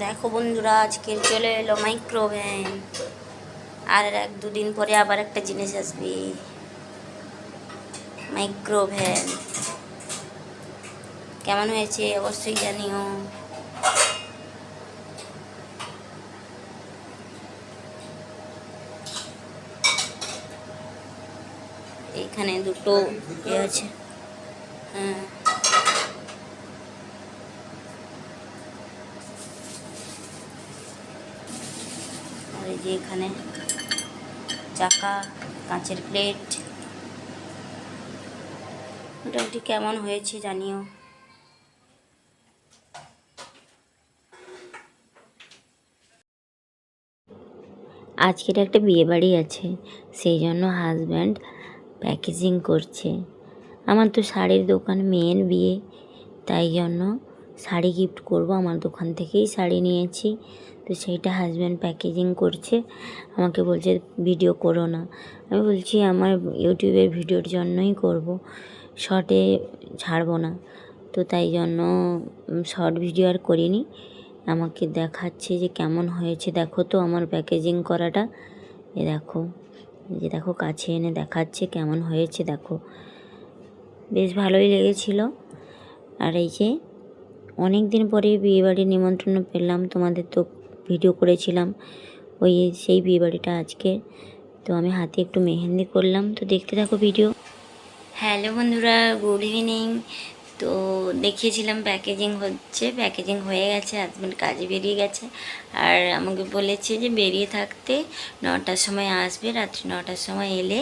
দেখো বন্ধুরা, আজকে চলে এলো মাইক্রোভেন আর এক দুদিন পরে আবার একটা জিনিস আসবে। মাইক্রোভেন কেমন হয়েছে অবশ্যই জানিও। এখানে দুটো ইয়ে আছে। হ্যাঁ। এই যে এখানে চাকা, কাঁচের প্লেট মোটামুটি কেমন হয়েছে জানিও। আজকের একটা বিয়ে বাড়ি আছে, সেই জন্য হাজব্যান্ড প্যাকেজিং করছে। আমার তো শাড়ির দোকান মেয়ের বিয়ে, তাই জন্য শাড়ি গিফট করব, আমার দোকান থেকেই শাড়ি নিয়েছি। তো সেইটা হাজব্যান্ড প্যাকেজিং করছে। আমাকে বলছে, ভিডিও করো না। আমি বলছি, আমার ইউটিউবের ভিডিওর জন্যই করব। শর্টে ছাড়বো না। তো তাই জন্য শর্ট ভিডিও আর করিনি। আমাকে দেখাচ্ছে যে কেমন হয়েছে। দেখো তো আমার প্যাকেজিং করাটা। এ দেখো যে দেখো, কাছে এনে দেখাচ্ছে কেমন হয়েছে, দেখো। বেশ ভালোই লেগেছিল। আর এই যে অনেক দিন পরে বিয়েবাড়ির নিমন্ত্রণ পেলাম, তোমাদের তো ভিডিও করেছিলাম ওই সেই বিয়েবাড়িটা আজকে। তো আমি হাতে একটু মেহেন্দি করলাম, তো দেখতে থাকো ভিডিও। হ্যালো বন্ধুরা, গুড ইভিনিং। তো দেখিয়েছিলাম প্যাকেজিং হচ্ছে, প্যাকেজিং হয়ে গেছে হাজব্যান্ড কাজে বেরিয়ে গেছে। আর আমাকে বলেছে যে বেরিয়ে থাকতে নটার সময় আসবে, রাত্রি নটার সময় এলে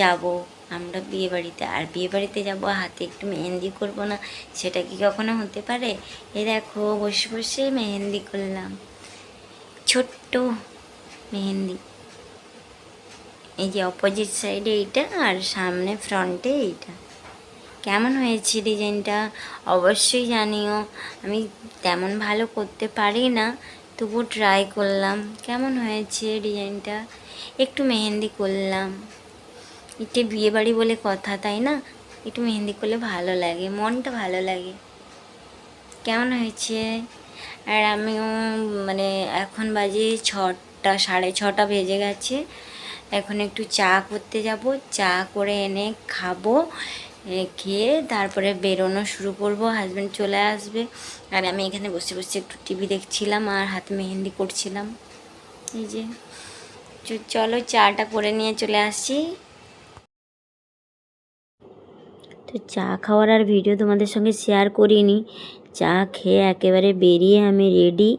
যাব। আমরা বিয়েবাড়িতে, আর বিয়ে বাড়িতে যাব হাতে একটু মেহেন্দি করব না, সেটা কি কখনো হতে পারে? এ দেখো, বসে বসে মেহেন্দি করলাম। ছোট্ট মেহেন্দি। এই যে অপোজিট সাইডে এইটা, আর সামনে ফ্রন্টে এইটা। কেমন হয়েছে ডিজাইনটা? অবশ্যই জানিও। আমি তেমন ভালো করতে পারি না তবু ট্রাই করলাম। কেমন হয়েছে ডিজাইনটা? একটু মেহেন্দি করলাম। একটু বিয়ে বাড়ি বলে কথা, তাই না? একটু মেহেন্দি করলে ভালো লাগে, মনটা ভালো লাগে। কেমন হয়েছে? আর আমিও মানে এখন বাজে ছটা, সাড়ে ছটা বেজে গেছে। এখন একটু চা করতে যাব, চা করে এনে খাব খেয়ে তারপরে বেরোনো শুরু করব হাজব্যান্ড চলে আসবে। আর আমি এখানে বসে বসে একটু টিভি দেখছিলাম আর হাতে মেহেন্দি করছিলাম। এই যে চলো চাটা করে নিয়ে চলে আসছি তো চা খাওয়ার আর ভিডিও তোমাদের সঙ্গে শেয়ার করিনি। চা খেয়ে একেবারে বেরিয়ে আমি রেডি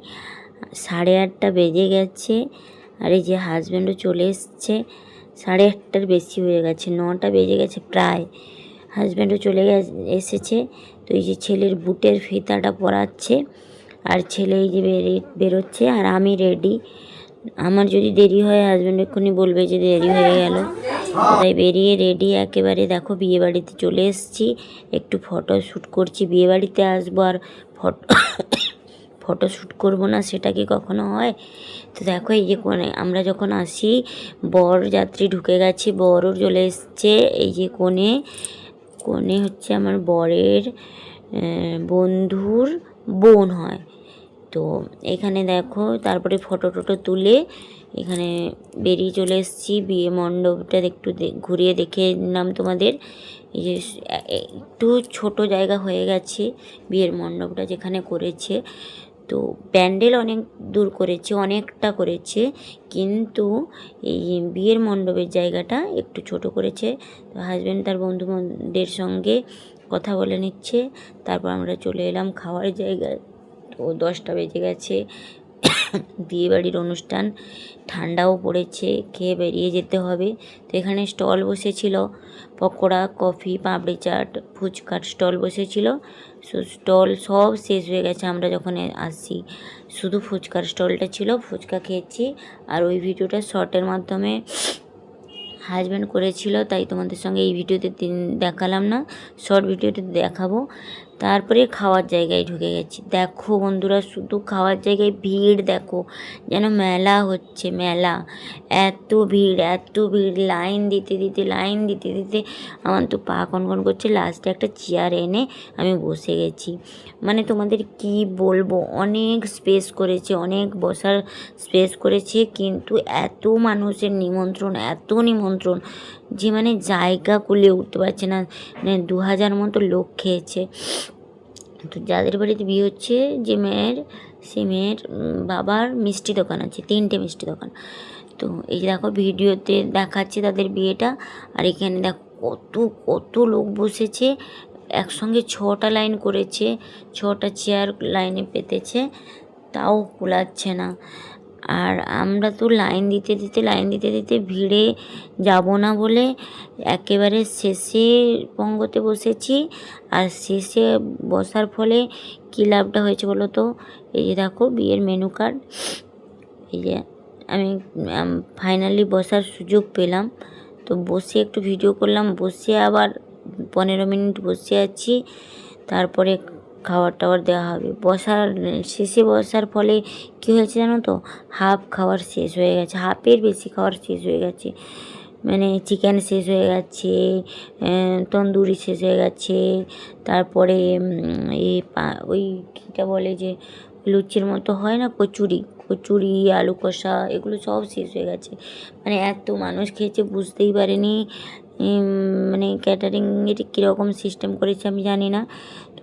সাড়ে আটটা বেজে গেছে। আর এই যে হাজব্যান্ডও চলে এসছে। সাড়ে আটটার বেশি হয়ে গেছে, নটা বেজে গেছে প্রায়। হাজব্যান্ডও চলে এসেছে। তো এই যে ছেলের বুটের ফিতাটা পরাচ্ছে। আর ছেলে এই যে বেরোচ্ছে আর আমি রেডি আমার যদি দেরি হয় হাজব্যান্ড এক্ষুনি বলবে যে দেরি হয়ে গেল। তাই বেরিয়ে রেডি একেবারে দেখো বিয়েবাড়িতে চলে এসেছি। একটু ফটো শ্যুট করছি, বিয়েবাড়িতে আসব আর ফটো ফটো শ্যুট করব না, সেটা কি কখনো হয়? তো দেখো এই যে কোণে আমরা যখন আসি, বর যাত্রী ঢুকে গেছে, বরও চলে এসছে। এই যে কোণে কোণে হচ্ছে আমার বরের বন্ধুর বোন হয়। তো এখানে দেখো তারপরে ফটো টটো তুলে এখানে বেরিয়ে চলে এসেছি। বিয়ে মণ্ডপটা একটু ঘুরিয়ে দেখে নিলাম তোমাদের। এই যে একটু ছোট জায়গা হয়ে গেছে বিয়ের মণ্ডপটা যেখানে করেছে। তো প্যান্ডেল অনেক দূর করেছে, অনেকটা করেছে, কিন্তু এই বিয়ের মণ্ডপের জায়গাটা একটু ছোট করেছে। তো হাজব্যান্ড তার বন্ধু বন্ধুদের সঙ্গে কথা বলে নিচ্ছে। তারপর আমরা চলে এলাম খাওয়ার জায়গায়। তো দশটা বেজে গেছে। বিয়েবাড়ির অনুষ্ঠান, ঠান্ডাও পড়েছে, খেয়ে বেরিয়ে যেতে হবে। তো এখানে স্টল বসেছিল, পকোড়া, কফি, পাপড়ি চাট, ফুচকার স্টল বসেছিল। সো স্টল সব শেষ হয়ে গেছে, আমরা যখন আসছি। শুধু ফুচকার স্টলটা ছিল, ফুচকা খেয়েছি। আর ওই ভিডিওটা শর্টের মাধ্যমে হাজব্যান্ড করেছিল, তাই তোমাদের সঙ্গে এই ভিডিওতে দেখালাম না শর্ট ভিডিওতে দেখাবো। তারপরে খাওয়ার জায়গায় ঢুকে গেছি। দেখো বন্ধুরা, শুধু খাওয়ার জায়গায় ভিড় দেখো, যেন মেলা হচ্ছে, মেলা। এত ভিড় এত ভিড়, লাইন দিতে দিতে, লাইন দিতে দিতে আমার তো পা কনকন করছে। লাস্টে একটা চেয়ার এনে আমি বসে গেছি। মানে তোমাদের কি বলব, অনেক স্পেস করেছে, অনেক বসার স্পেস করেছে, কিন্তু এত মানুষের নিমন্ত্রণ, এত নিমন্ত্রণ যে মানে জায়গা কুলিয়ে উঠতে পারছে না মানে দু হাজার মতো লোক খেয়েছে। তো যাদের বাড়িতে বিয়ে হচ্ছে, যে মেয়ের সে মেয়ের বাবার মিষ্টি দোকান আছে, তিনটে মিষ্টি দোকান। তো এই দেখো ভিডিওতে দেখাচ্ছে তাদের বিয়েটা, আর এখানে দেখো কত কত লোক বসেছে, একসঙ্গে ছটা লাইন করেছে, ছটা চেয়ার লাইনে পেতেছে, তাও কুলাচ্ছে না। আর আমরা তো লাইন দিতে দিতে, লাইন দিতে দিতে ভিড়ে যাব না বলে একেবারে শেষে পঙ্গতে বসেছি। আর শেষে বসার ফলে কী লাভটা হয়েছে বলো তো? এই যে দেখো, বিয়ের মেনু কার্ড এই যে আমি ফাইনালি বসার সুযোগ পেলাম। তো বসে একটু ভিডিও করলাম, বসে আবার পনেরো মিনিট বসে আছি। তারপরে খাবার টাবার দেওয়া হবে। বসার, শেষে বসার ফলে কী হয়েছে জানো তো? হাফ খাবার শেষ হয়ে গেছে। হাফের বেশি খাবার শেষ হয়ে গেছে। মানে চিকেন শেষ হয়ে গেছে তন্দুরি শেষ হয়ে গেছে, তারপরে এই ওই কীটা বলে যে লুচির মতো হয় না? কচুরি কচুরি, আলু কষা, এগুলো সব শেষ হয়ে গেছে। মানে এত মানুষ খেয়েছে, বুঝতেই পারিনি। মানে ক্যাটারিংয়ের কীরকম সিস্টেম করেছে আমি জানি না।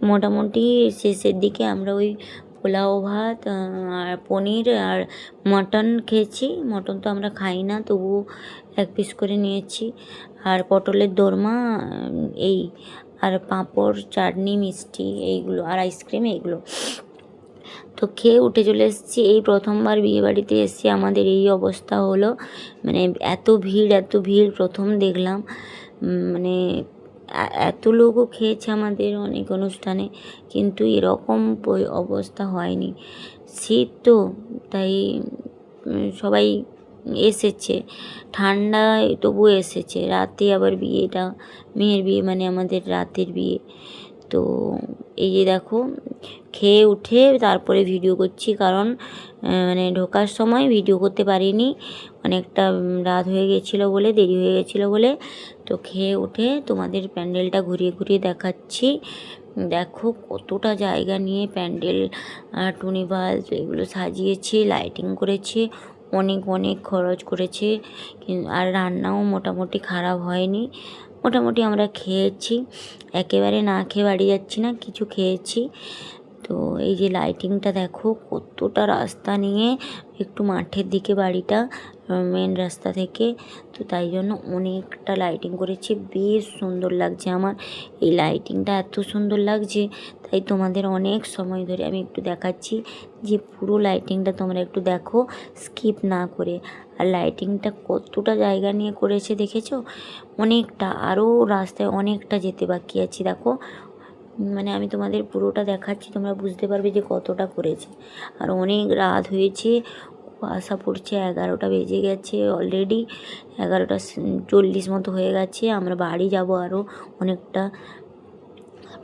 মোটামুটি শেষের দিকে আমরা ওই পোলাও ভাত আর পনির আর মটন খেয়েছি। মটন তো আমরা খাই না তবু এক পিস করে নিয়েছি। আর পটলের দোরমা, এই, আর পাঁপড়, চাটনি, মিষ্টি, এইগুলো, আর আইসক্রিম এইগুলো। তো খেয়ে উঠে চলে এসেছি। এই প্রথমবার বিয়ে বাড়িতে এসেছি আমাদের এই অবস্থা হলো। মানে এত ভিড় এত ভিড় প্রথম দেখলাম। মানে এত লোকও খেয়েছে আমাদের অনেক অনুষ্ঠানে, কিন্তু এরকম অবস্থা হয়নি। শীত তো, তাই সবাই এসেছে। ঠান্ডায় তবু এসেছে। রাতে আবার বিয়েটা, মেয়ের বিয়ে মানে আমাদের রাতের বিয়ে। তো এই যে দেখো, খেয়ে উঠে তারপরে ভিডিও করছি কারণ মানে ঢোকার সময় ভিডিও করতে পারিনি। অনেকটা রাত হয়ে গেছিল বলে, দেরি হয়ে গেছিল বলে। তো খেয়ে উঠে তোমাদের প্যান্ডেলটা ঘুরিয়ে ঘুরিয়ে দেখাচ্ছি। দেখো কতটা জায়গা নিয়ে প্যান্ডেল টুনি বাল্ব এগুলো সাজিয়েছে লাইটিং করেছে, অনেক অনেক খরচ করেছে। আর রান্নাও মোটামুটি খারাপ হয়নি। মোটামুটি আমরা খেয়েছি। একেবারে না খেয়ে বাড়ি যাচ্ছি না, কিছু খেয়েছি। তো এই যে লাইটিংটা দেখো, কতটা রাস্তা নিয়ে একটু মাঠের দিকে বাড়িটা মেন রাস্তা থেকে। তো তাই জন্য অনেকটা লাইটিং করেছি। বেশ সুন্দর লাগছে আমার। এই লাইটিংটা এত সুন্দর লাগছে তাই তোমাদের অনেক সময় ধরে আমি একটু দেখাচ্ছি যে পুরো লাইটিংটা তোমরা একটু দেখো স্কিপ না করে। আর লাইটিংটা কতটা জায়গা নিয়ে করেছে দেখেছ? অনেকটা আরও রাস্তায় অনেকটা যেতে বাকি আছে, দেখো। মানে আমি তোমাদের পুরোটা দেখাচ্ছি, তোমরা বুঝতে পারবে যে কতটা করেছে। আর অনেক রাত হয়েছে আশা পড়ছে, এগারোটা বেজে গেছে অলরেডি এগারোটা চল্লিশ মতো হয়ে গেছে, আমরা বাড়ি যাব আরও অনেকটা।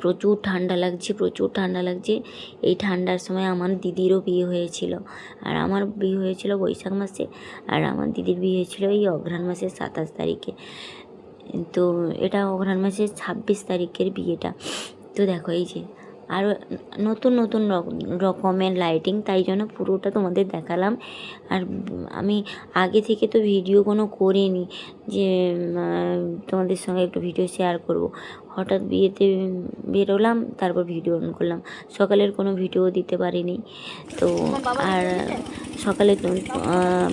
প্রচুর ঠান্ডা লাগছে, প্রচুর ঠান্ডা লাগছে। এই ঠান্ডার সময় আমার দিদিরও বিয়ে হয়েছিল। আর আমার বিয়ে হয়েছিল বৈশাখ মাসে। আর আমার দিদির বিয়ে হয়েছিল এই অঘ্রাণ মাসের সাতাশ তারিখে। তো এটা অঘ্রাণ মাসের ছাব্বিশ তারিখের বিয়েটা। তো দেখো এই যে আরও নতুন নতুন রক- রকমের লাইটিং তাই জন্য পুরোটা তোমাদের দেখালাম। আর আমি আগে থেকে তো ভিডিও কোনো করিনি যে তোমাদের সঙ্গে একটু ভিডিও শেয়ার করব। হঠাৎ বিয়েতে বেরোলাম, তারপর ভিডিও অন করলাম। সকালের কোনো ভিডিও দিতে পারিনি। তো আর সকালে তো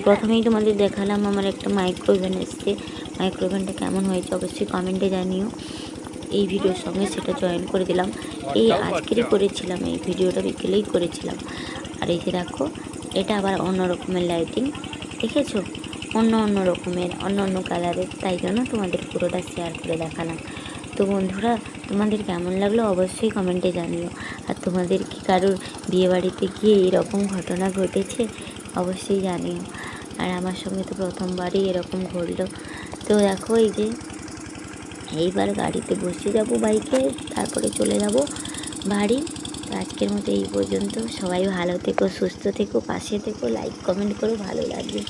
প্রথমেই তোমাদের দেখালাম আমার একটা মাইক্রোওভেন এসছে। মাইক্রোওভেনটা কেমন হয়েছে অবশ্যই কমেন্টে জানিও। এই ভিডিওর সঙ্গে সেটা জয়েন করে দিলাম। এই আজকেরই করেছিলাম, এই ভিডিওটা বিকেলেই করেছিলাম। আর এই যে দেখো, এটা আবার অন্য রকমের লাইটিং দেখেছ? অন্য অন্য রকমের, অন্য অন্য কালারের তাই জন্য তোমাদের পুরোটা শেয়ার করে দেখালাম। তো বন্ধুরা, তোমাদের কেমন লাগল অবশ্যই কমেন্টে জানিও। আর তোমাদের কি কারোর বিয়েবাড়িতে গিয়ে এরকম ঘটনা ঘটেছে, অবশ্যই জানিও। আর আমার সঙ্গে তো প্রথমবারই এরকম ঘটলো। তো দেখো এই যে এইবার গাড়িতে বসে যাব বাইকে, তারপরে চলে যাব বাড়ি। তো আজকের মতো এই পর্যন্ত। সবাই ভালো থেকো, সুস্থ থেকো, পাশে থেকো লাইক কমেন্ট করো, ভালো লাগবে।